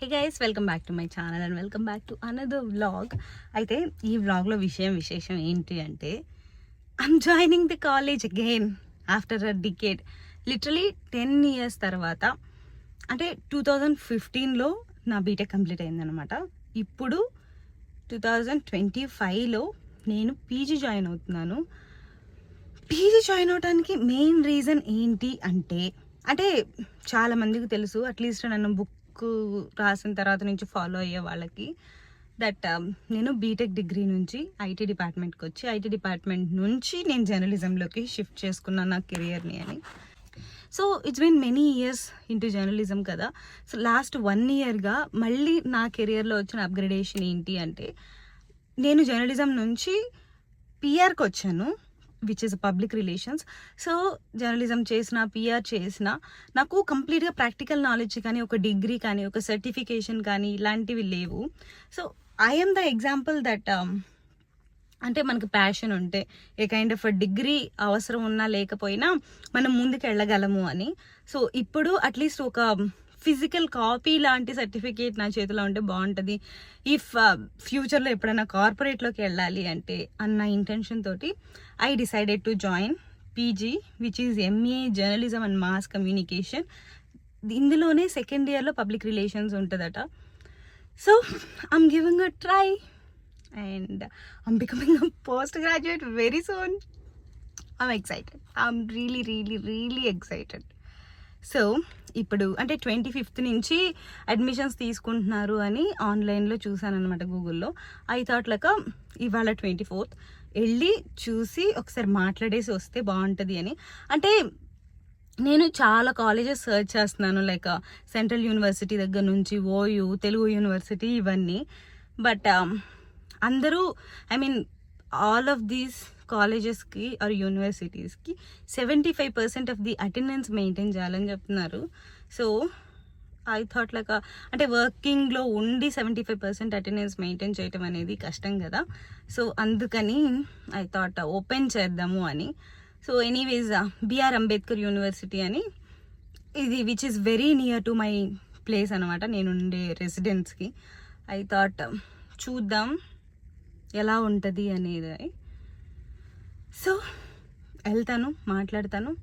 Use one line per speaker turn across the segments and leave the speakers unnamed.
Hey guys welcome back to my channel and welcome back to another vlog అయితే ఈ వ్లాగ్లో విషయం విశేషం ఏంటి అంటే I'm joining the college again after a decade literally ten years తర్వాత అంటే టూ థౌజండ్ ఫిఫ్టీన్లో నా బీటెక్ కంప్లీట్ అయిందనమాట ఇప్పుడు టూ థౌజండ్ ట్వంటీ ఫైవ్లో నేను పీజీ జాయిన్ అవుతున్నాను. పీజీ జాయిన్ అవడానికి మెయిన్ రీజన్ ఏంటి అంటే అంటే చాలా మందికి తెలుసు అట్లీస్ట్ నన్ను బుక్ రాసిన తర్వాత నుంచి ఫాలో అయ్యే వాళ్ళకి దట్ um, నేను బీటెక్ డిగ్రీ నుంచి ఐటీ డిపార్ట్మెంట్కి వచ్చి ఐటీ డిపార్ట్మెంట్ నుంచి నేను జర్నలిజంలోకి షిఫ్ట్ చేసుకున్నాను నా కెరియర్ని అని. So it's been many years into journalism కదా. సో లాస్ట్ వన్ ఇయర్గా మళ్ళీ నా కెరియర్లో వచ్చిన అప్గ్రేడేషన్ ఏంటి అంటే నేను జర్నలిజం నుంచి పిఆర్కి వచ్చాను. Which is public relations so journalism చేసిన పిఆర్ చేసిన నాకు కంప్లీట్గా ప్రాక్టికల్ నాలెడ్జ్ కానీ ఒక డిగ్రీ కానీ ఒక సర్టిఫికేషన్ కానీ ఇలాంటివి లేవు. So I'm the example that అంటే మనకు ప్యాషన్ ఉంటే ఏ కైండ్ ఆఫ్ డిగ్రీ అవసరం ఉన్నా లేకపోయినా మనం ముందుకు వెళ్ళగలము అని. సో ఇప్పుడు అట్లీస్ట్ ఒక ఫిజికల్ కాపీ లాంటి సర్టిఫికేట్ నా చేతిలో ఉంటే బాగుంటుంది. ఇఫ్ ఫ్యూచర్లో ఎప్పుడైనా కార్పొరేట్లోకి వెళ్ళాలి అంటే అన్న ఇంటెన్షన్ తోటి I decided to join PG which is MA journalism and mass communication ఇందులోనే సెకండ్ ఇయర్లో పబ్లిక్ రిలేషన్స్ ఉంటుందట. So I'm giving a try and I'm becoming a post graduate very soon I'm excited I'm really really really excited so ఇప్పుడు అంటే twenty fifth నుంచి admissions తీసుకుంటున్నారు అని ఆన్లైన్లో చూసాను అనమాట గూగుల్లో. ఐ థాట్ లెక్క ఇవాళ ట్వంటీ ఫోర్త్. వెళ్ళి చూసి ఒకసారి మాట్లాడేసి వస్తే బాగుంటుంది అని. అంటే నేను చాలా కాలేజెస్ సర్చ్ చేస్తున్నాను లైక్ సెంట్రల్ యూనివర్సిటీ దగ్గర నుంచి ఓయూ తెలుగు యూనివర్సిటీ ఇవన్నీ. బట్ అందరూ I mean all of these కాలేజెస్కి or యూనివర్సిటీస్కి seventy five percent of the attendance maintain చేయాలని చెప్తున్నారు. సో ఐ థాట్ లైక్ అంటే వర్కింగ్లో ఉండి seventy five percent attendance maintain చేయటం అనేది కష్టం కదా. సో అందుకని ఐ థాట్ ఓపెన్ చేద్దాము అని. So anyways BR Ambedkar university అని. ఇది which is very near to my place అనమాట నేను ఉండే రెసిడెన్స్కి ఐ థాట్ చూద్దాం. ఎలా ఉంటుంది అనేది. సో వెళ్తాను మాట్లాడతాను.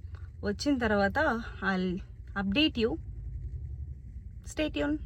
వచ్చిన తర్వాత ఐ అప్డేట్ యూ స్టేట్ యూన్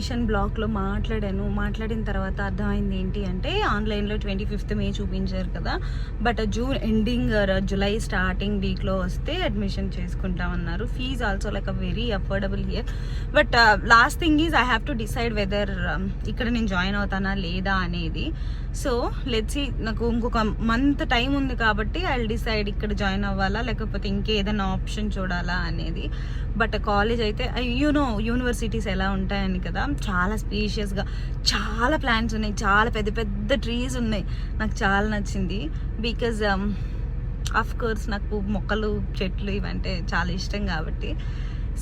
అడ్మిషన్ బ్లాక్లో మాట్లాడాను. మాట్లాడిన తర్వాత అర్థమైంది ఏంటి అంటే ఆన్లైన్లో ట్వంటీ ఫిఫ్త్ మే చూపించారు కదా. But June ending July starting వీక్లో వస్తే admission చేసుకుంటామన్నారు. Fees also like a very affordable here but last thing is I have to decide whether ఇక్కడ నేను జాయిన్ అవుతానా లేదా అనేది. సో లెట్సి నాకు ఇంకొక మంత్ టైం ఉంది కాబట్టి ఐ డిసైడ్ ఇక్కడ జాయిన్ అవ్వాలా లేకపోతే ఇంకేదైనా ఆప్షన్ చూడాలా అనేది. బట్ కాలేజ్ అయితే యూనో యూనివర్సిటీస్ ఎలా ఉంటాయని కదా చాలా స్పీషియస్గా చాలా ప్లాన్స్ ఉన్నాయి చాలా పెద్ద పెద్ద ట్రీస్ ఉన్నాయి. నాకు చాలా నచ్చింది. బికాజ్ ఆఫ్ కోర్స్ నాకు మొక్కలు చెట్లు ఇవంటే చాలా ఇష్టం కాబట్టి.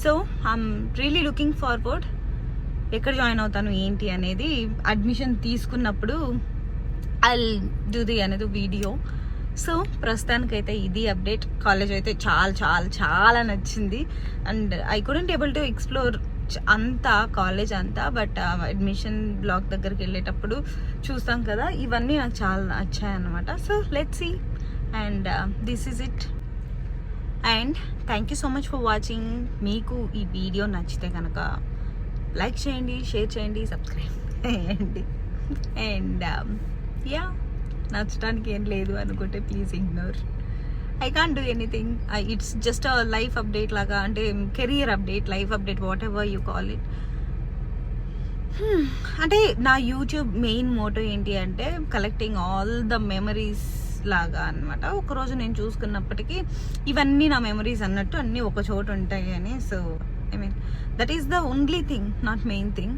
So I'm really looking forward ఎక్కడ జాయిన్ అవుతాను ఏంటి అనేది అడ్మిషన్ తీసుకున్నప్పుడు ఐల్ డూ ది అనేది వీడియో సో ప్రస్తుతానికైతే ఇది అప్డేట్ కాలేజ్ అయితే చాలా చాలా చాలా నచ్చింది. And I couldn't able to explore అంతా కాలేజ్ అంతా బట్ అడ్మిషన్ బ్లాక్ దగ్గరికి వెళ్ళేటప్పుడు చూస్తాం కదా ఇవన్నీ నాకు చాలా నచ్చాయి అనమాట so let see and this is it and thank you so much for watching మీకు ఈ వీడియో నచ్చితే కనుక లైక్ చేయండి షేర్ చేయండి సబ్స్క్రైబ్ చేయండి. అండ్ యా um, నచ్చడానికి ఏం లేదు అనుకుంటే please ignore I can't do anything it's just life update లాగా అంటే career update life update whatever you call it అంటే నా యూట్యూబ్ మెయిన్ మోటో ఏంటి అంటే కలెక్టింగ్ ఆల్ ద మెమరీస్ లాగా అనమాట ఒకరోజు నేను చూసుకున్నప్పటికీ ఇవన్నీ నా మెమరీస్ అన్నట్టు అన్నీ ఒక చోట ఉంటాయి అని so I mean that is the only thing not main thing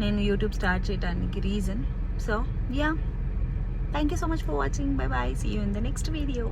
నేను యూట్యూబ్ స్టార్ట్ చేయడానికి reason so yeah thank you so much for watching bye bye see you in the next video